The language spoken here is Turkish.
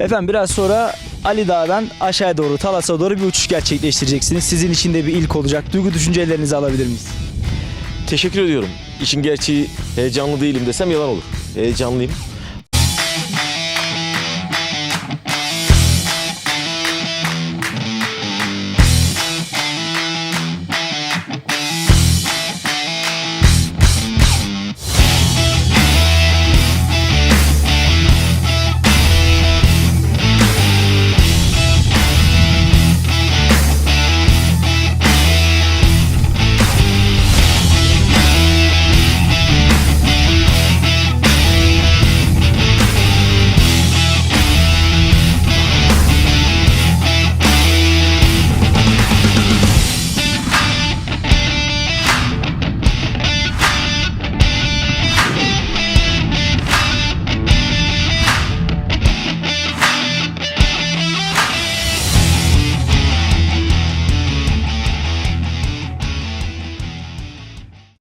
Efendim biraz sonra Ali Dağ'dan aşağıya doğru Talas'a doğru bir uçuş gerçekleştireceksiniz. Sizin için de bir ilk olacak. Duygu düşüncelerinizi alabilir miyiz? Teşekkür ediyorum. İşin gerçeği heyecanlı değilim desem yalan olur. Heyecanlıyım.